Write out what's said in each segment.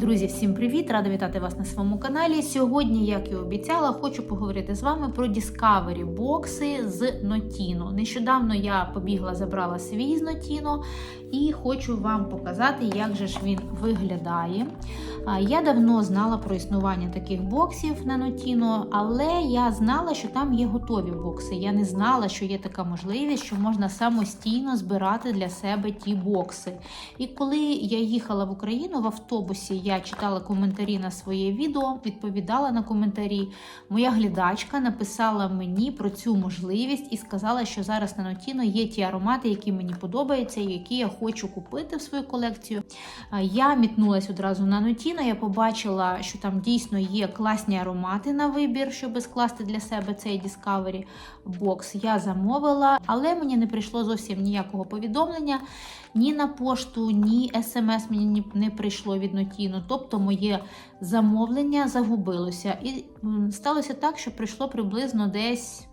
Друзі, всім привіт! Рада вітати вас на своєму каналі. Сьогодні, як і обіцяла, хочу поговорити з вами про Discovery бокси з Notino. Нещодавно я побігла, забрала свій з Notino і хочу вам показати, як же ж він виглядає. Я давно знала про існування таких боксів на Notino, але я знала, що там є готові бокси. Я не знала, що є така можливість, що можна самостійно збирати для себе ті бокси. І коли я їхала в Україну в автобусі, я читала коментарі на своє відео, відповідала на коментарі. Моя глядачка написала мені про цю можливість і сказала, що зараз на Notino є ті аромати, які мені подобаються, і які я хочу купити в свою колекцію. Я мітнулася одразу на Notino, я побачила, що там дійсно є класні аромати на вибір, щоб скласти для себе цей Discovery бокс. Я замовила, але мені не прийшло зовсім ніякого повідомлення. Ні на пошту, ні смс мені не прийшло від Notino. Тобто моє замовлення загубилося. І сталося так, що прийшло приблизно десь.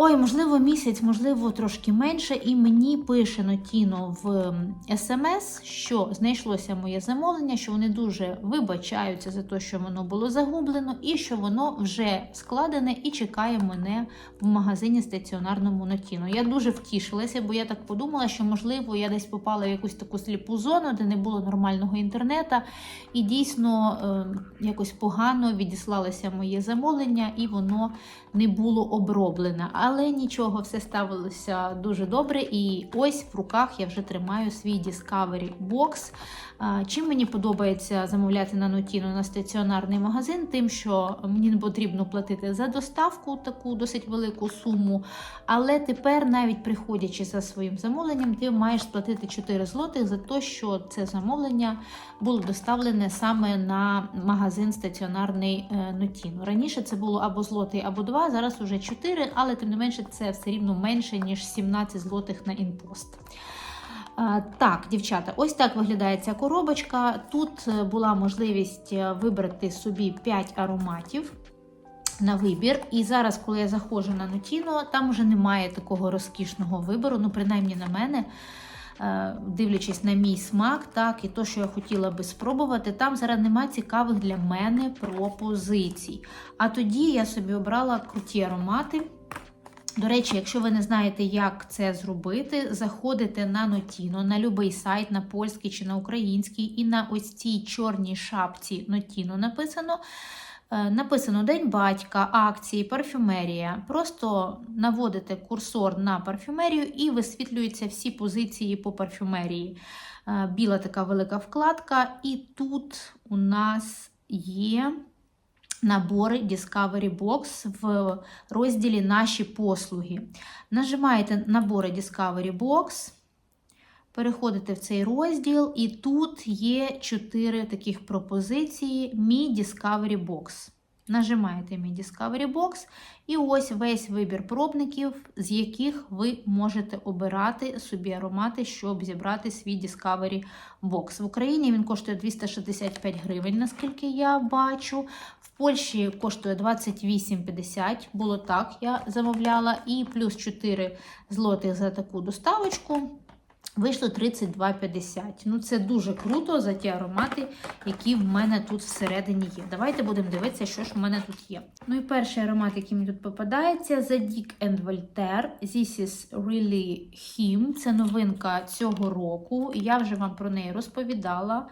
Ой, можливо, місяць, можливо, трошки менше, і мені пише Нотіно в смс, що знайшлося моє замовлення, що вони дуже вибачаються за те, що воно було загублено, і що воно вже складене і чекає мене в магазині стаціонарному Нотіно. Я дуже втішилася, бо я так подумала, що можливо я десь попала в якусь таку сліпу зону, де не було нормального інтернету, і дійсно е, якось погано відіслалося моє замовлення, і воно не було оброблене. Але нічого, все ставилося дуже добре. І ось в руках я вже тримаю свій Discovery Box. Чим мені подобається замовляти на Notino на стаціонарний магазин, тим, що мені не потрібно платити за доставку таку досить велику суму. Але тепер, навіть приходячи за своїм замовленням, ти маєш сплатити 4 злотих за те, що це замовлення було доставлене саме на магазин стаціонарний е, Notino. Раніше це було або злотий, або 2, зараз уже 4, але тим не менше це все рівно менше, ніж 17 злотих на інпост. Так, дівчата, ось так виглядає ця коробочка. Тут е, була можливість е, вибрати собі 5 ароматів на вибір. І зараз, коли я заходжу на Notino, там вже немає такого розкішного вибору, ну, принаймні на мене. е, Дивлячись на мій смак, так, і то, що я хотіла би спробувати, там зараз нема цікавих для мене пропозицій. А тоді я собі обрала круті аромати. До речі, якщо ви не знаєте, як це зробити, заходите на Notino, на будь-який сайт, на польський чи на український, і на ось цій чорній шапці Notino написано. е, Написано День батька, акції, парфюмерія. Просто наводите курсор на парфюмерію і висвітлюються всі позиції по парфюмерії. Е, Біла така велика вкладка, і тут у нас є набори Discovery Box в розділі Наші послуги. Нажимаєте набори Discovery Box, переходите в цей розділ, і тут є чотири таких пропозиції: Мій Discovery Box. Нажимаєте мій Discovery Box, і ось весь вибір пробників, з яких ви можете обирати собі аромати, щоб зібрати свій Discovery Box. В Україні він коштує 265 гривень, наскільки я бачу. В Польщі коштує 28,50. Було так, я замовляла, і плюс 4 злотих за таку доставочку. Вийшло 32,50. Ну, це дуже круто за ті аромати, які в мене тут всередині є. Давайте будемо дивитися, що ж в мене тут є. Ну і перший аромат, який мені тут попадається, Zadig Voltaire. This is really him. Це новинка цього року. Я вже вам про неї розповідала.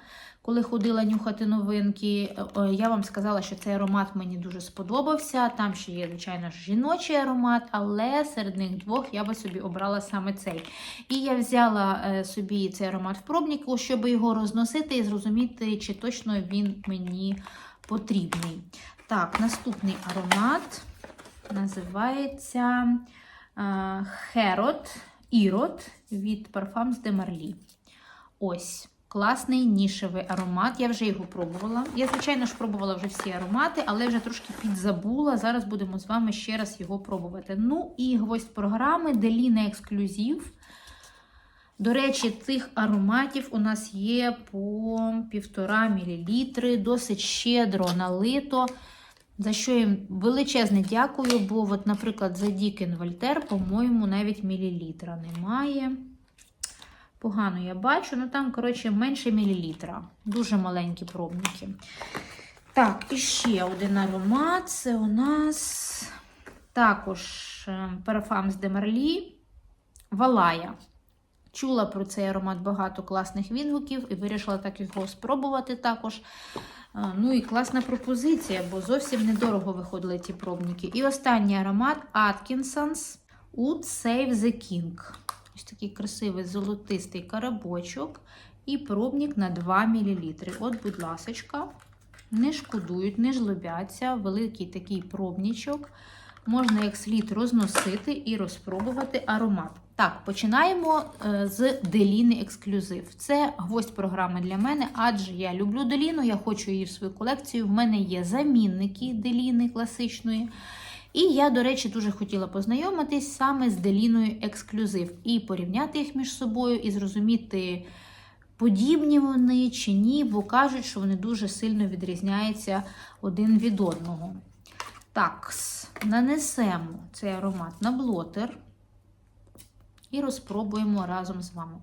Коли ходила нюхати новинки, Е, я вам сказала, що цей аромат мені дуже сподобався. Там ще є, звичайно жіночий аромат, але серед них двох я би собі обрала саме цей. І я взяла е, собі цей аромат в пробнику, щоб його розносити і зрозуміти, чи точно він мені потрібний. Так, наступний аромат називається Херот Ірот від Parfums de Marly. Ось. Класний нішевий аромат. Я вже його пробувала. Я, звичайно ж, пробувала вже всі аромати, але вже трошки підзабула. Зараз будемо з вами ще раз його пробувати. Ну і гвоздь програми Деліна Ексклюзив. До речі, цих ароматів у нас є по 1,5 мл, досить щедро налито. За що їм величезне дякую, бо, от, наприклад, за Дікен Вольтер, по-моєму, навіть мілілітра немає. Погано я бачу, ну там, коротше, менше мілілітра. Дуже маленькі пробники. Так, і ще один аромат. Це у нас також парафам з Демерлі Валая. Чула про цей аромат багато класних відгуків і вирішила так його спробувати також. Ну і класна пропозиція, бо зовсім недорого виходили ті пробники. І останній аромат Atkinson's Wood Save the King. Ось такий красивий золотистий карабочок. І пробник на 2 мл. От, будь ласочка, не шкодують, не жлобяться. Великий такий пробничок. Можна як слід розносити і розпробувати аромат. Так, починаємо е, з Деліни Ексклюзив. Це гвоздь програми для мене, адже я люблю Деліну, я хочу її в свою колекцію. В мене є замінники Деліни класичної. І я, до речі, дуже хотіла познайомитись саме з Деліною Ексклюзив і порівняти їх між собою, і зрозуміти, подібні вони чи ні, бо кажуть, що вони дуже сильно відрізняються один від одного. Так, нанесемо цей аромат на блотер і розпробуємо разом з вами.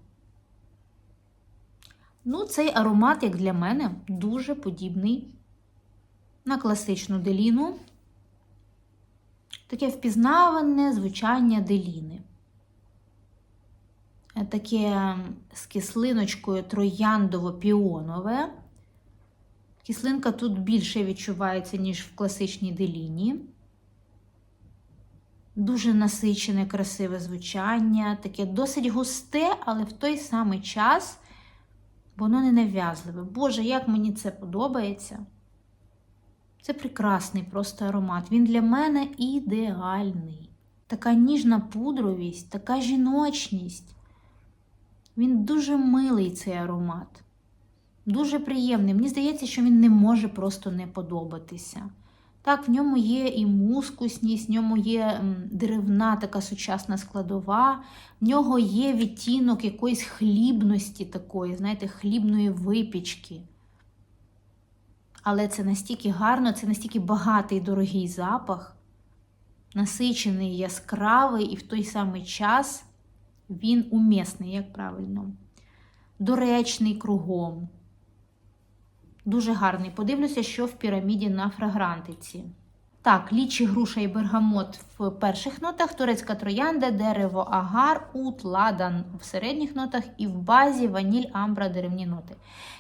Ну, цей аромат, як для мене, дуже подібний на класичну деліну. Таке впізнаване звучання деліни. Таке з кислиночкою трояндово-піонове. Кислинка тут більше відчувається, ніж в класичній деліні. Дуже насичене, красиве звучання, таке досить густе, але в той самий час воно не нав'язливе. Боже, як мені це подобається! Це прекрасний просто аромат. Він для мене ідеальний. Така ніжна пудровість, така жіночність. Він дуже милий цей аромат. Дуже приємний. Мені здається, що він не може просто не подобатися. Так, в ньому є і мускусність, в ньому є деревна така сучасна складова, в нього є відтінок якоїсь хлібності такої, знаєте, хлібної випічки. Але це настільки гарно, це настільки багатий дорогий запах, насичений, яскравий, і в той самий час він умісний, як правильно, доречний кругом. Дуже гарний. Подивлюся, що в піраміді на фрагрантиці. Так, лічі, груша і бергамот в перших нотах, турецька троянда, дерево, агар, ут, ладан в середніх нотах і в базі ваніль, амбра, деревні ноти.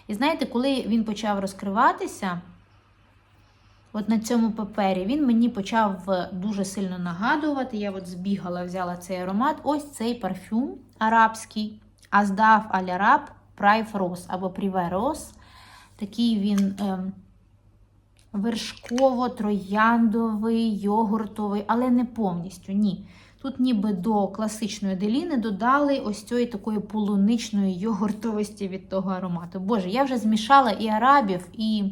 І знаєте, коли він почав розкриватися, от на цьому папері, він мені почав дуже сильно нагадувати. Я от збігала, взяла цей аромат. Ось цей парфюм арабський, Аздав Аль-Араб Прайф Рос або Пріве Рос. Такий він е, вершково-трояндовий, йогуртовий, але не повністю. Ні. Тут ніби до класичної деліни додали ось цієї такої полуничної йогуртовості від того аромату. Боже, я вже змішала і арабів, і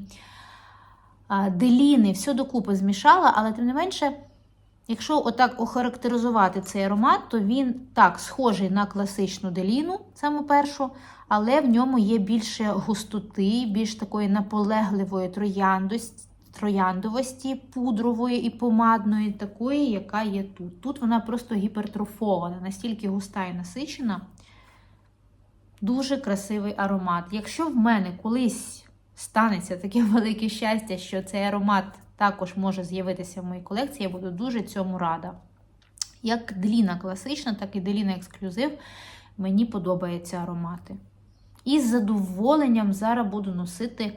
деліни, все докупи змішала, але тим не менше, якщо отак охарактеризувати цей аромат, то він так схожий на класичну деліну, саме першу, але в ньому є більше густоти, більш такої наполегливої трояндості трояндовості, пудрової і помадної, такої, яка є тут. Тут вона просто гіпертрофована, настільки густа і насичена. Дуже красивий аромат. Якщо в мене колись станеться таке велике щастя, що цей аромат також може з'явитися в моїй колекції, я буду дуже цьому рада. Як Деліна класична, так і Деліна ексклюзив, мені подобаються аромати. І з задоволенням зараз буду носити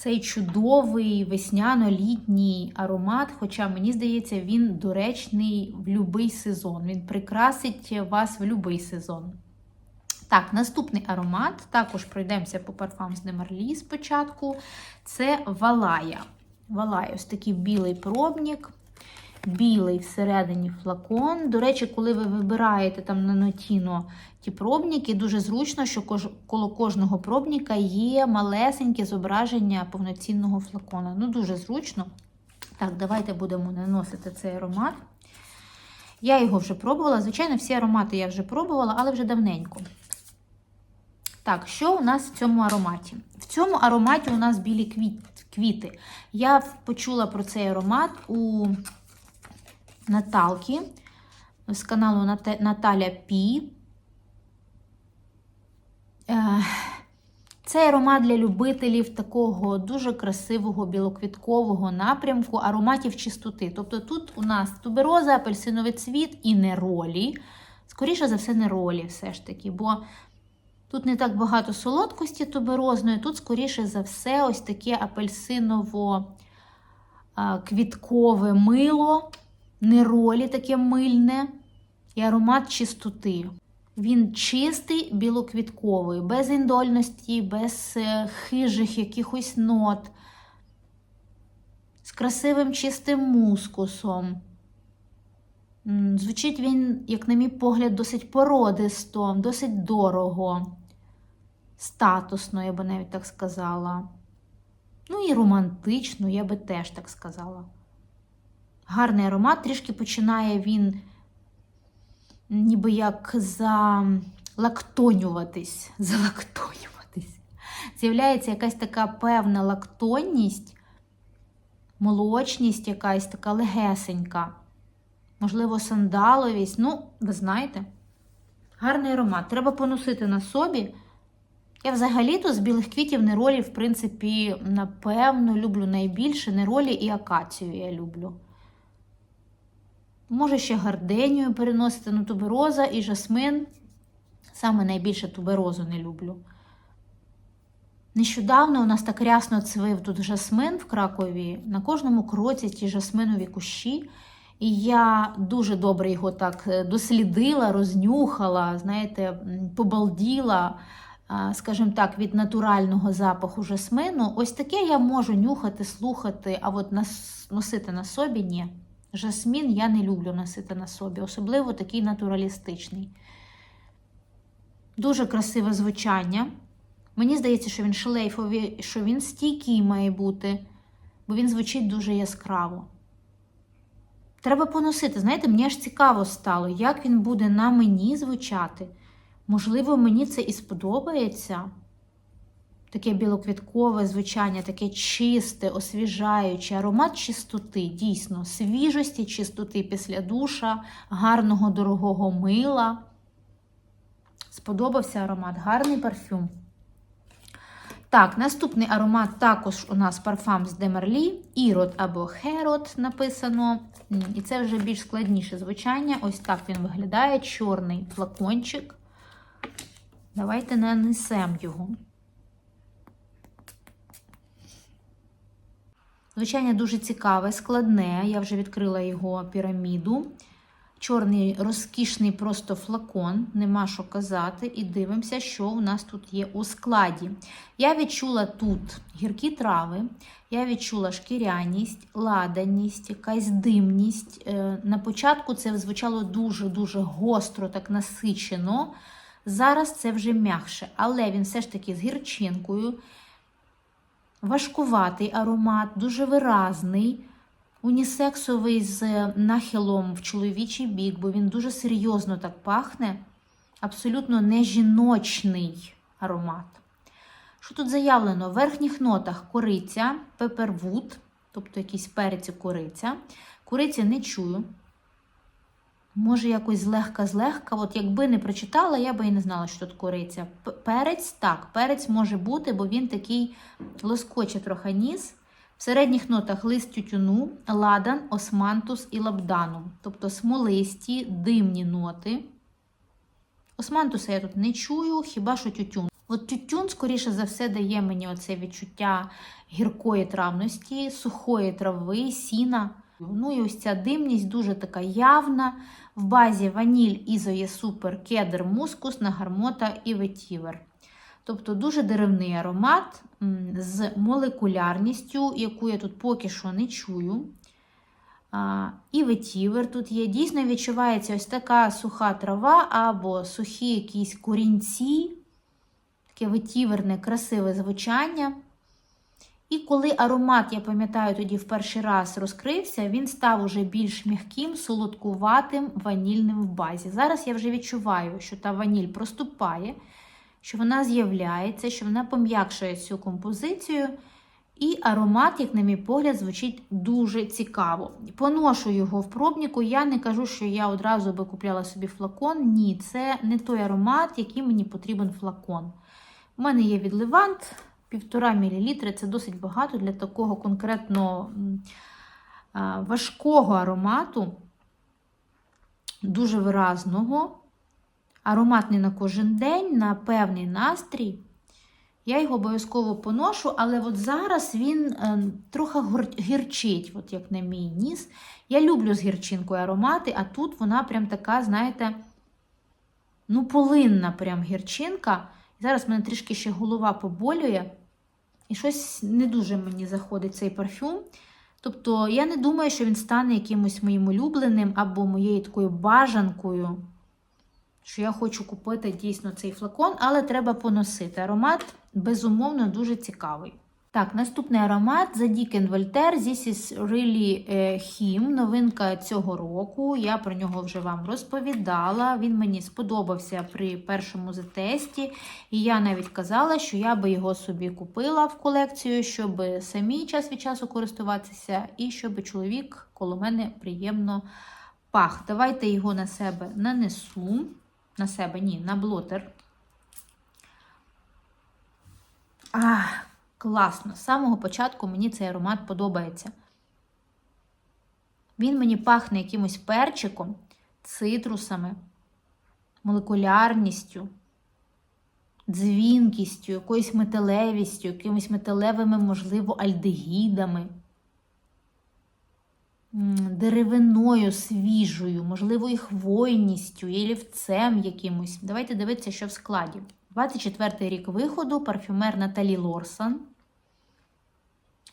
цей чудовий весняно-літній аромат, хоча, мені здається, він доречний в будь-який сезон. Він прикрасить вас в будь-який сезон. Так, наступний аромат, також пройдемося по парфам з Немарлі спочатку. Це Валая. Валая, ось такий білий пробник, білий всередині флакон. До речі, коли ви вибираєте там на нотіно ті пробники, дуже зручно, що коло кожного пробника є малесеньке зображення повноцінного флакона. Ну, дуже зручно. Так, давайте будемо наносити цей аромат. Я його вже пробувала. Звичайно, всі аромати я вже пробувала, але вже давненько. Так, що у нас в цьому ароматі? В цьому ароматі у нас білі квіти. Я почула про цей аромат у Наталки з каналу Наталя Пі. Е, Цей аромат для любителів такого дуже красивого білоквіткового напрямку ароматів чистоти. Тобто тут у нас тубероза, апельсиновий цвіт і неролі. Скоріше за все, неролі все ж таки, бо тут не так багато солодкості туберозної, тут, скоріше за все, ось таке апельсиново-квіткове мило, неролі таке мильне і аромат чистоти. Він чистий, білоквітковий, без індольності, без е, хижих якихось нот, з красивим чистим мускусом. Звучить він, як на мій погляд, досить породисто, досить дорого, статусно, я би навіть так сказала. Ну і романтично, я би теж так сказала. Гарний аромат, трішки починає він ніби як залактонюватись. Залактонюватись. З'являється якась така певна лактонність, молочність якась така легесенька. Можливо, сандаловість. Ну, ви знаєте, гарний аромат. Треба поносити на собі. Я взагалі-то з білих квітів неролі, в принципі, напевно, люблю найбільше неролі і акацію я люблю. Може ще гарденію переносити, ну тубероза і жасмин. Саме найбільше туберозу не люблю. Нещодавно у нас так рясно цвив тут жасмин в Кракові. На кожному кроці ті жасминові кущі. І я дуже добре його так е, дослідила, рознюхала, знаєте, побалділа, скажімо так, від натурального запаху жасмину. Ось таке я можу нюхати, слухати, а от носити на собі ні. Жасмін я не люблю носити на собі, особливо такий натуралістичний. Дуже красиве звучання. Мені здається, що він шлейфовий, що він стійкий має бути, бо він звучить дуже яскраво. Треба поносити. Знаєте, мені аж цікаво стало, як він буде на мені звучати. Можливо, мені це і сподобається. Таке білоквіткове звучання, таке чисте, освіжаюче, аромат чистоти, дійсно, свіжості, чистоти після душа, гарного дорогого мила. Сподобався аромат, гарний парфюм. Так, наступний аромат також у нас парфам з Демерлі. Ірод або Херод написано. І це вже більш складніше звучання. Ось так він виглядає. Чорний флакончик. Давайте нанесемо його. Звичайно, дуже цікаве, складне. Я вже відкрила його піраміду. Чорний розкішний просто флакон, нема що казати. І дивимося, що у нас тут є у складі. Я відчула тут гіркі трави, я відчула шкіряність, ладаність, якась димність. Е, На початку це звучало дуже-дуже гостро, так насичено. Зараз це вже м'якше, але він все ж таки з гірчинкою. Важкуватий аромат, дуже виразний, унісексовий з нахилом в чоловічий бік, бо він дуже серйозно так пахне. Абсолютно не жіночний аромат. Що тут заявлено? В верхніх нотах кориця, пепервуд, тобто якісь перець і кориця. Куриці не чую. Може, якось злегка-злегка. От якби не прочитала, я би і не знала, що тут кориця. Перець так, перець може бути, бо він такий лоскоче трохи ніс. В середніх нотах лист тютюну, ладан, османтус і лабданум. Тобто смолисті, димні ноти. Османтуса я тут не чую, хіба що тютюн. От тютюн, скоріше за все, дає мені оце відчуття гіркої травності, сухої трави, сіна. Ну і ось ця димність дуже така явна. В базі ваніль, ізоє супер, кедр, мускус, нагармота і ветівер. Тобто дуже деревний аромат з молекулярністю, яку я тут поки що не чую. І ветівер тут є. Дійсно відчувається ось така суха трава або сухі якісь корінці, таке ветіверне, красиве звучання. І коли аромат, я пам'ятаю, тоді в перший раз розкрився, він став уже більш м'яким, солодкуватим, ванільним в базі. Зараз я вже відчуваю, що та ваніль проступає, що вона з'являється, що вона пом'якшує цю композицію. І аромат, як на мій погляд, звучить дуже цікаво. Поношу його в пробнику. Я не кажу, що я одразу би купляла собі флакон. Ні, це не той аромат, який мені потрібен флакон. У мене є від Левант 1,5 мл. Це досить багато для такого конкретно важкого аромату, дуже виразного. Аромат не на кожен день, на певний настрій. Я його обов'язково поношу, але от зараз він е, трохи гірчить, от як на мій ніс. Я люблю з гірчинкою аромати, а тут вона прям така, знаєте, ну, полинна прям гірчинка. Зараз в мене трішки ще голова поболює. І щось не дуже мені заходить цей парфюм. Тобто, я не думаю, що він стане якимось моїм улюбленим або моєю такою бажанкою що я хочу купити дійсно цей флакон, але треба поносити. Аромат, безумовно, дуже цікавий. Так, наступний аромат The Dick Voltaire. This is really е, him. Новинка цього року. Я про нього вже вам розповідала. Він мені сподобався при першому затесті. І я навіть казала, що я би його собі купила в колекцію, щоб самі час від часу користуватися, і щоб чоловік коло мене приємно пах. Давайте його на себе нанесу. На себе, ні, на блотер. Ах, класно. З самого початку мені цей аромат подобається. Він мені пахне якимось перчиком, цитрусами, молекулярністю, дзвінкістю, якоюсь металевістю, якимись металевими, можливо, альдегідами деревиною свіжою, можливо, і хвойністю, і лівцем якимось. Давайте дивитися, що в складі. 24 рік виходу, парфюмер Наталі Лорсан.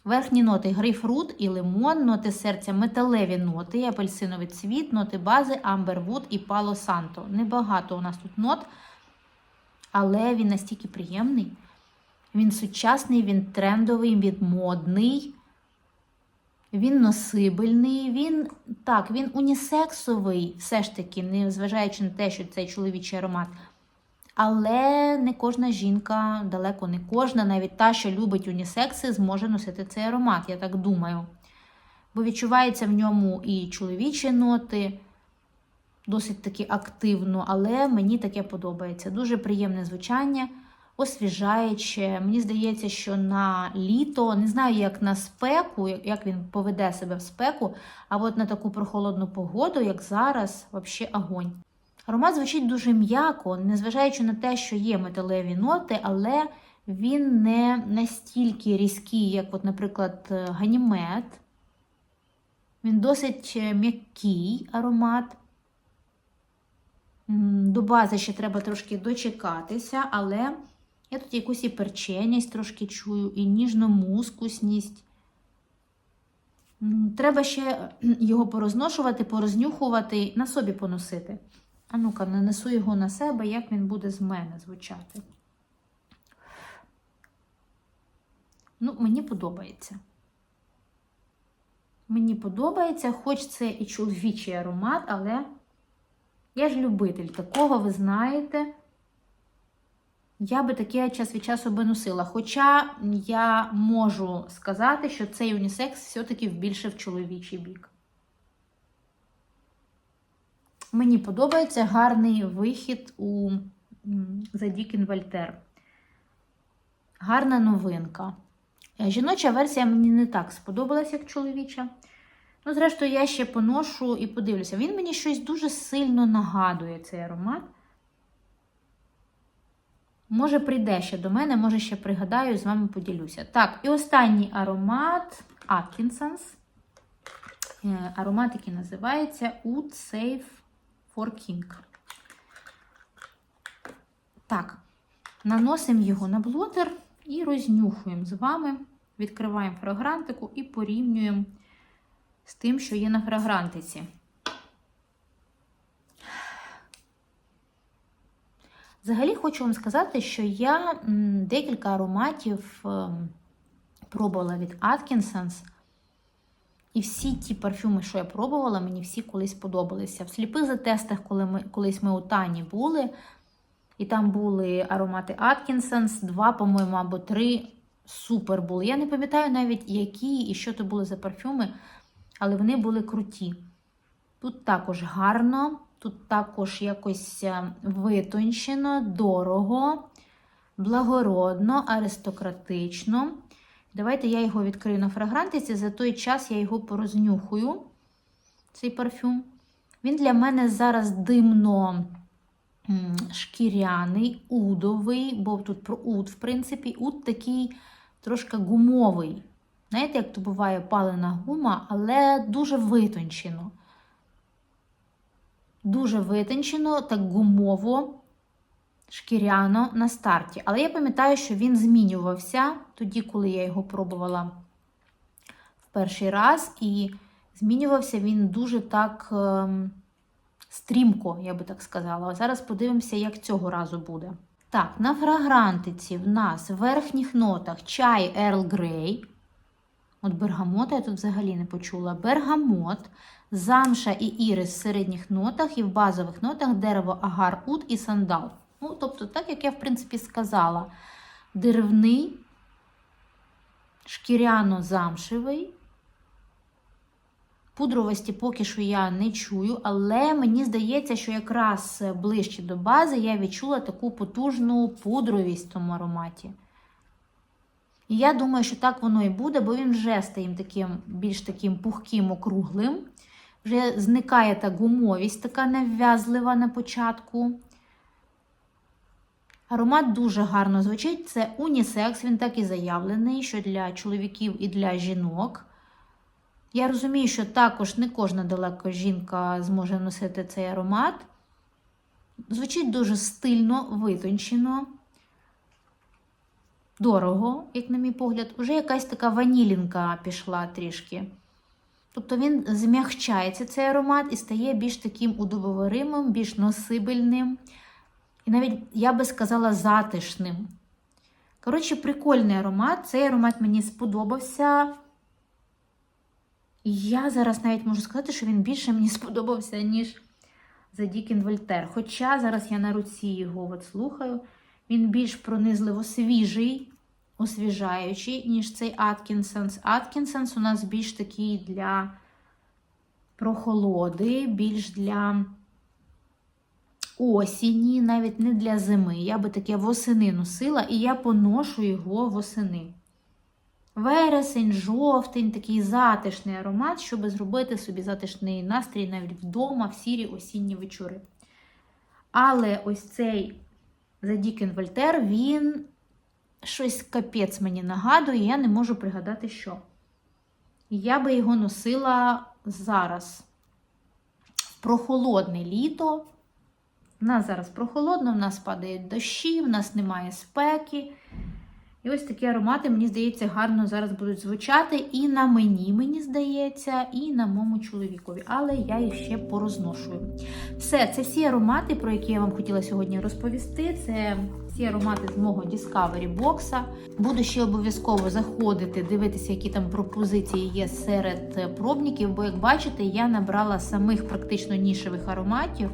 Верхні ноти грейпфрут і лимон, ноти серця металеві ноти, апельсиновий цвіт, ноти бази, амбервуд і пало санто. Небагато у нас тут нот, але він настільки приємний. Він сучасний, він трендовий, він модний. Він носибельний, він так, він унісексовий, все ж таки, не зважаючи на те, що це чоловічий аромат. Але не кожна жінка, далеко не кожна, навіть та, що любить унісекси, зможе носити цей аромат, я так думаю. Бо відчувається в ньому і чоловічі ноти, досить таки активно, але мені таке подобається. Дуже приємне звучання освіжаюче. Мені здається, що на літо, не знаю, як на спеку, як він поведе себе в спеку, а от на таку прохолодну погоду, як зараз, взагалі огонь. Аромат звучить дуже м'яко, незважаючи на те, що є металеві ноти, але він не настільки різкий, як, от, наприклад, ганімет. Він досить м'який аромат. До бази ще треба трошки дочекатися, але я тут якусь і перченість трошки чую, і ніжно-мускусність. Треба ще його порозношувати, порознюхувати, на собі поносити. А ну-ка, нанесу його на себе, як він буде з мене звучати. Ну, мені подобається. Мені подобається, хоч це і чоловічий аромат, але я ж любитель такого, ви знаєте. Я би таке час від часу би носила. Хоча я можу сказати, що цей унісекс все-таки більше в чоловічий бік. Мені подобається гарний вихід у Задікін Вольтер. Гарна новинка. Е, Жіноча версія мені не так сподобалась, як чоловіча. Ну, зрештою, я ще поношу і подивлюся. Він мені щось дуже сильно нагадує цей аромат. Може, прийде ще до мене, може ще пригадаю, з вами поділюся. Так, і останній аромат. Е, Аромат, який називається Oud Safe King. Так, наносимо його на блотер і рознюхуємо з вами. Відкриваємо фрагрантику і порівнюємо з тим, що є на фрагрантиці. Взагалі хочу вам сказати, що я декілька ароматів ем, пробувала від Atkinsons. І всі ті парфюми, що я пробувала, мені всі колись подобалися. В сліпих затестах, коли ми, колись ми у Тані були, і там були аромати Atkinsons, два, по-моєму, або три супер були. Я не пам'ятаю навіть, які і що то були за парфюми, але вони були круті. Тут також гарно, тут також якось е, витончено, дорого. благородно, аристократично. Давайте я його відкрию на фрагрантиці. За той час я його порознюхую, цей парфюм. Він для мене зараз димно шкіряний, удовий, бо тут про уд, в принципі, уд такий трошки гумовий. Знаєте, як то буває палена гума, але дуже витончено. Дуже витончено, так гумово, шкіряно на старті. Але я пам'ятаю, що він змінювався тоді, коли я його пробувала в перший раз. І змінювався він дуже так ем, стрімко, я би так сказала. А зараз подивимося, як цього разу буде. Так, на фрагрантиці в нас в верхніх нотах чай Earl Grey. От бергамота я тут взагалі не почула. Бергамот, замша і ірис в середніх нотах, і в базових нотах дерево, агар, ут і сандал. Ну, тобто, так як я, в принципі, сказала, деревний, шкіряно-замшевий. Пудровості поки що я не чую, але мені здається, що якраз ближче до бази я відчула таку потужну пудровість в тому ароматі. І я думаю, що так воно і буде, бо він вже стає таким більш таким пухким, округлим. Вже зникає та гумовість, така нав'язлива на початку. Аромат дуже гарно звучить. Це унісекс, він так і заявлений, що для чоловіків і для жінок. Я розумію, що також не кожна далеко жінка зможе носити цей аромат. Звучить дуже стильно, витончено, дорого, як на мій погляд. Уже якась така ванілінка пішла трішки. Тобто він змягчається цей аромат і стає більш таким удобоваримим, більш носибельним. І навіть, я би сказала, затишним. Коротше, прикольний аромат. Цей аромат мені сподобався. І я зараз навіть можу сказати, що він більше мені сподобався, ніж The Дікін Вольтер. Хоча зараз я на руці його от слухаю. Він більш пронизливо свіжий, освіжаючий, ніж цей Аткінсенс. Аткінсенс у нас більш такий для прохолоди, більш для осені, навіть не для зими. Я би таке восени носила, і я поношу його восени. Вересень, жовтень, такий затишний аромат, щоб зробити собі затишний настрій навіть вдома, в сірі осінні вечори. Але ось цей Задікін Вольтер, він щось капець мені нагадує, я не можу пригадати, що. Я би його носила зараз прохолодне літо. У нас зараз прохолодно, в нас падають дощі, в нас немає спеки. І ось такі аромати, мені здається, гарно зараз будуть звучати і на мені, мені здається, і на моєму чоловікові. Але я їх ще порозношую. Все, це всі аромати, про які я вам хотіла сьогодні розповісти. Це всі аромати з мого Discovery бокса. Буду ще обов'язково заходити, дивитися, які там пропозиції є серед пробників, бо, як бачите, я набрала самих практично нішевих ароматів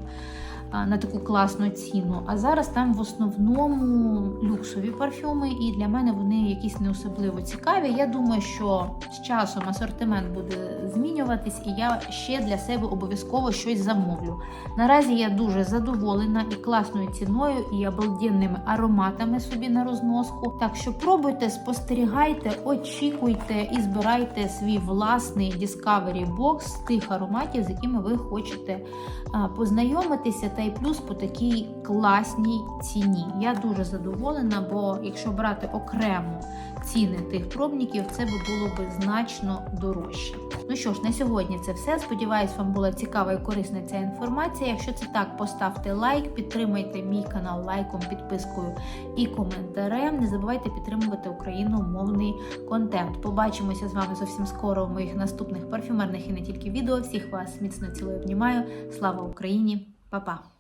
на таку класну ціну. А зараз там в основному люксові парфюми, і для мене вони якісь не особливо цікаві. Я думаю, що з часом асортимент буде змінюватись, і я ще для себе обов'язково щось замовлю. Наразі я дуже задоволена і класною ціною, і обалденними ароматами собі на розноску. Так що пробуйте, спостерігайте, очікуйте і збирайте свій власний Discovery Box тих ароматів, з якими ви хочете познайомитися. та й плюс по такій класній ціні. Я дуже задоволена, бо якщо брати окремо ціни тих пробників, це би було би значно дорожче. Ну що ж, на сьогодні це все. Сподіваюсь, вам була цікава і корисна ця інформація. Якщо це так, поставте лайк, підтримайте мій канал лайком, підпискою і коментарем. Не забувайте підтримувати україномовний контент. Побачимося з вами зовсім скоро в моїх наступних парфюмерних і не тільки відео. Всіх вас міцно цілою обнімаю. Слава Україні! Па-па!